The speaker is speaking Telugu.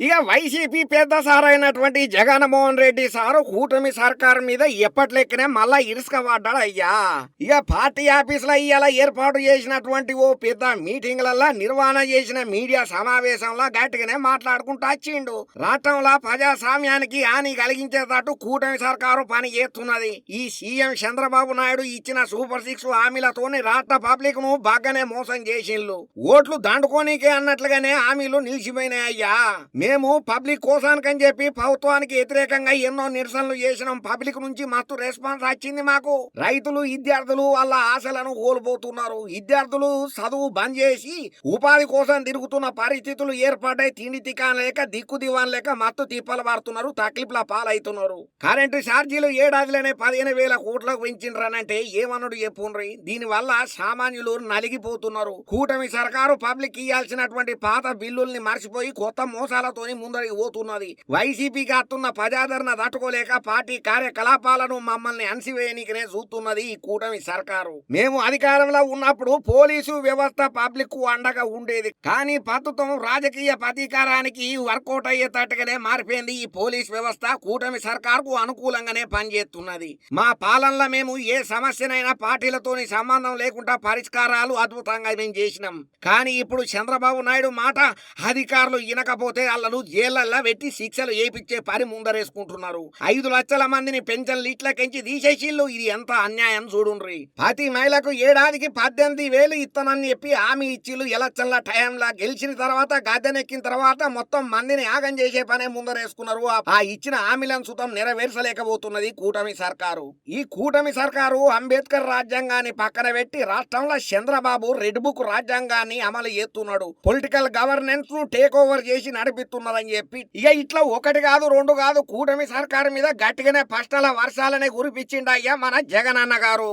ఇక వైసీపీ పెద్ద సార్ అయినటువంటి జగన్మోహన్ రెడ్డి సారు కూటమి సర్కారు మీద ఎప్పట్లెక్కనే మళ్ళా ఇరుసుక పడ్డాడు అయ్యా. ఇక పార్టీ ఆఫీసులో ఇవాళ ఏర్పాటు చేసినటువంటి ఓ పెద్ద మీటింగ్లల్లా నిర్వహణ చేసిన మీడియా సమావేశంలో గట్టిగానే మాట్లాడుకుంటూ వచ్చిండు. రాష్ట్రంలో ప్రజాస్వామ్యానికి హాని కలిగించేటట్టు కూటమి సర్కారు పని చేస్తున్నది. ఈ సీఎం చంద్రబాబు నాయుడు ఇచ్చిన సూపర్ సిక్స్ హామీలతోని రాష్ట్ర పబ్లిక్ను బాగానే మోసం చేసిండ్లు ఓట్లు దండుకోనీకే అన్నట్లుగానే హామీలు నిలిచిపోయినాయి అయ్యా. మేము పబ్లిక్ కోసానికని చెప్పి ప్రభుత్వానికి వ్యతిరేకంగా ఎన్నో నిరసనలు చేసినాం. పబ్లిక్ నుంచి మస్తు రెస్పాన్స్ వచ్చింది మాకు. రైతులు విద్యార్థులు వాళ్ళ ఆశలను కోల్పోతున్నారు. విద్యార్థులు చదువు బంద్ చేసి ఉపాధి కోసం తిరుగుతున్న పరిస్థితులు ఏర్పడ్డాయి. తిండి తికాన్ లేక దిక్కు దివాన్ లేక మత్తు తిప్పలు పడుతున్నారు. తక్లీఫ్ల పాలవుతున్నారు. కరెంటు ఛార్జీలు ఏడాదిలోనే పదిహేను వేల కోట్లకు పెంచిండ్రనంటే ఏమన్నాడు చెప్పుండ్రి? దీని వల్ల సామాన్యులు నలిగిపోతున్నారు. కూటమి సర్కారు పబ్లిక్ ఇయ్యాల్సినటువంటి పాత బిల్లుల్ని మర్చిపోయి కొత్త మోసాలతోని ముందరికి పోతున్నది. వైసీపీ అత్తున్న ప్రజాదరణ తట్టుకోలేక పార్టీ కార్యకలాపాలను మమ్మల్ని అణసివేయనికనే చూస్తున్నది ఈ కూటమి సర్కారు. మేము అధికారంలో ఉన్నప్పుడు పోలీసు వ్యవస్థ పబ్లిక్కు అండగా ఉండేది. కానీ ప్రస్తుతం రాజకీయ ప్రతీకారానికి వర్కౌట్ అయ్యేటట్టుగానే మారిపోయింది. ఈ పోలీస్ వ్యవస్థ కూటమి సర్కారుకు అనుకూలంగానే పనిచేస్తున్నది. మా పాలనలో మేము ఏ సమస్యనైనా పార్టీలతోని సంబంధం లేకుండా పరిష్కారాలు అద్భుతంగా మేము చేసినాం. కానీ ఇప్పుడు చంద్రబాబు నాయుడు మాట అధికారులు ఇనకపోతే వాళ్ళను జైళ్ళల్లో పెట్టి శిక్షలు ఏపిచ్చే పని ముందరేసుకుంటున్నారు. ఐదు లక్షల మందిని పెన్షన్లు ఇట్లకెంచి తీసేసిళ్ళు. ఇది ఎంత అన్యాయం చూడుండ్రి. ప్రతి మహిళకు ఏడాదికి పద్దెనిమిది వేలు ఇస్తానని చెప్పి హామీ ఇచ్చిళ్ళు. ఎలక్షన్ల టైంలా గెలిచిన తర్వాత గద్దెనెక్కిన తర్వాత మొత్తం మందిని ఆగం చేసే పనే ముందరేసుకున్నారు. ఆ- ఇచ్చిన హామీలను సుతం నెరవేర్చలేకపోతున్నది కూటమి సర్కారు. ఈ కూటమి సర్కారు అంబేద్కర్ రాజ్యాంగాన్ని పక్కన పెట్టి రాష్ట్రంలో చంద్రబాబు రెడ్ బుక్ రాజ్యాంగాన్ని అమలు చేస్తున్నాడు. పొలిటికల్ గవర్నెన్స్ టేక్ ఓవర్ చేసి నడిపిస్తున్నదని చెప్పి ఇక ఇట్లా ఒకటి కాదు రెండు కాదు కూటమి సర్కారు మీద గట్టిగానే ఫస్టల వర్షాలనే కురిపించిండయ్యా మన జగనన్న గారు.